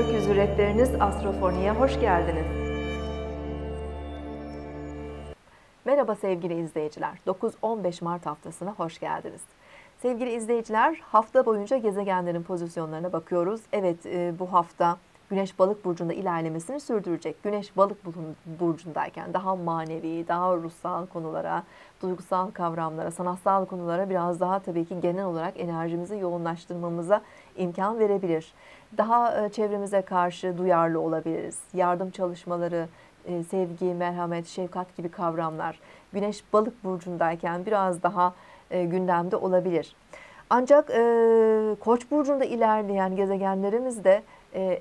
Rehberiniz Astrofoni'ye hoş geldiniz. Merhaba sevgili izleyiciler. 9-15 Mart haftasına hoş geldiniz. Sevgili izleyiciler, hafta boyunca gezegenlerin pozisyonlarına bakıyoruz. Evet, e, bu hafta Güneş Balık burcunda ilerlemesini sürdürecek. Güneş Balık burcundayken daha manevi, daha ruhsal konulara, duygusal kavramlara, sanatsal konulara biraz daha tabii ki genel olarak enerjimizi yoğunlaştırmamıza imkan verebilir. Daha e, çevremize karşı duyarlı olabiliriz. Yardım çalışmaları, e, sevgi, merhamet, şefkat gibi kavramlar Güneş Balık burcundayken biraz daha e, gündemde olabilir. Ancak Koç burcunda ilerleyen gezegenlerimiz de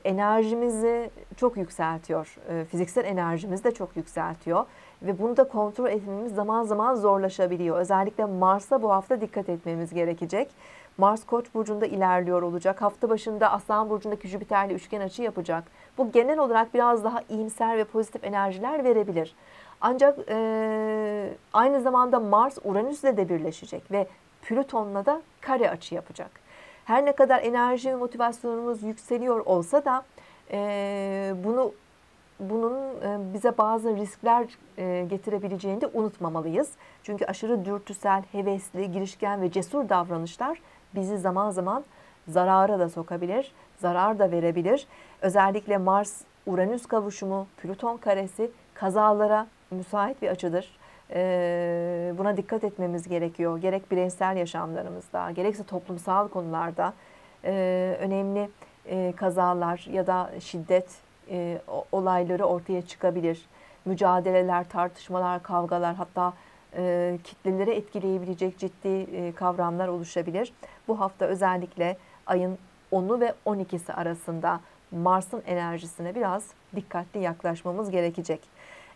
enerjimizi çok yükseltiyor. Fiziksel enerjimizi de çok yükseltiyor ve bunu da kontrol etmemiz zaman zaman zorlaşabiliyor. Özellikle Mars'a bu hafta dikkat etmemiz gerekecek. Mars Koç burcunda ilerliyor olacak. Hafta başında Aslan burcundaki Jüpiter'le üçgen açı yapacak. Bu genel olarak biraz daha iyimser ve pozitif enerjiler verebilir. Ancak e, aynı zamanda Mars Uranüs'le de birleşecek ve Plüton'la da kare açı yapacak. Her ne kadar enerji ve motivasyonumuz yükseliyor olsa da e, bunu bunun bize bazı riskler getirebileceğini de unutmamalıyız. Çünkü aşırı dürtüsel, hevesli, girişken ve cesur davranışlar bizi zaman zaman zarara da sokabilir, zarar da verebilir. Özellikle Mars Uranüs kavuşumu, Plüton karesi kazalara müsait bir açıdır. E, buna dikkat etmemiz gerekiyor. Gerek bireysel yaşamlarımızda, gerekse toplumsal konularda önemli kazalar ya da şiddet olayları ortaya çıkabilir. Mücadeleler, tartışmalar, kavgalar hatta e, kitleleri etkileyebilecek ciddi e, kavramlar oluşabilir. Bu hafta özellikle ayın 10'u ve 12'si arasında Mars'ın enerjisine biraz dikkatli yaklaşmamız gerekecek.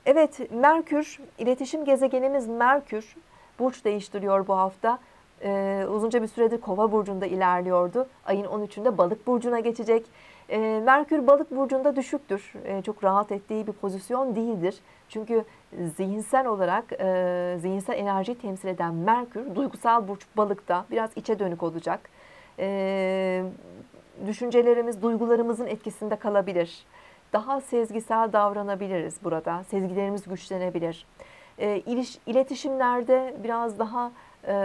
Evet, Merkür, iletişim gezegenimiz Merkür burç değiştiriyor bu hafta. Ee, uzunca bir süredir Kova burcunda ilerliyordu. Ayın 13'ünde Balık burcuna geçecek. Ee, Merkür Balık burcunda düşüktür. Ee, çok rahat ettiği bir pozisyon değildir. Çünkü zihinsel olarak e, zihinsel enerjiyi temsil eden Merkür duygusal burç balıkta biraz içe dönük olacak. E, düşüncelerimiz duygularımızın etkisinde kalabilir. Daha sezgisel davranabiliriz burada. Sezgilerimiz güçlenebilir. E, iliş, iletişimlerde biraz daha e,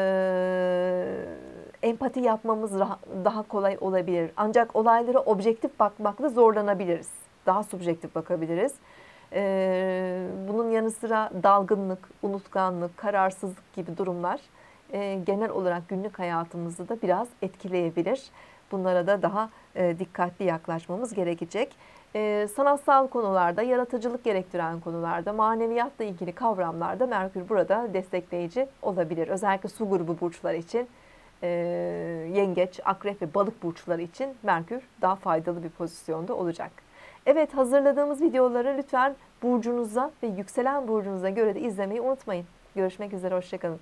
empati yapmamız daha kolay olabilir. Ancak olaylara objektif bakmakta zorlanabiliriz. Daha subjektif bakabiliriz. Ee, bunun yanı sıra dalgınlık, unutkanlık, kararsızlık gibi durumlar e, genel olarak günlük hayatımızı da biraz etkileyebilir. Bunlara da daha e, dikkatli yaklaşmamız gerekecek. E, sanatsal konularda, yaratıcılık gerektiren konularda, maneviyatla ilgili kavramlarda Merkür burada destekleyici olabilir. Özellikle su grubu burçlar için, yengeç, akrep ve balık burçları için Merkür daha faydalı bir pozisyonda olacak. Evet hazırladığımız videoları lütfen burcunuza ve yükselen burcunuza göre de izlemeyi unutmayın. Görüşmek üzere, hoşçakalın.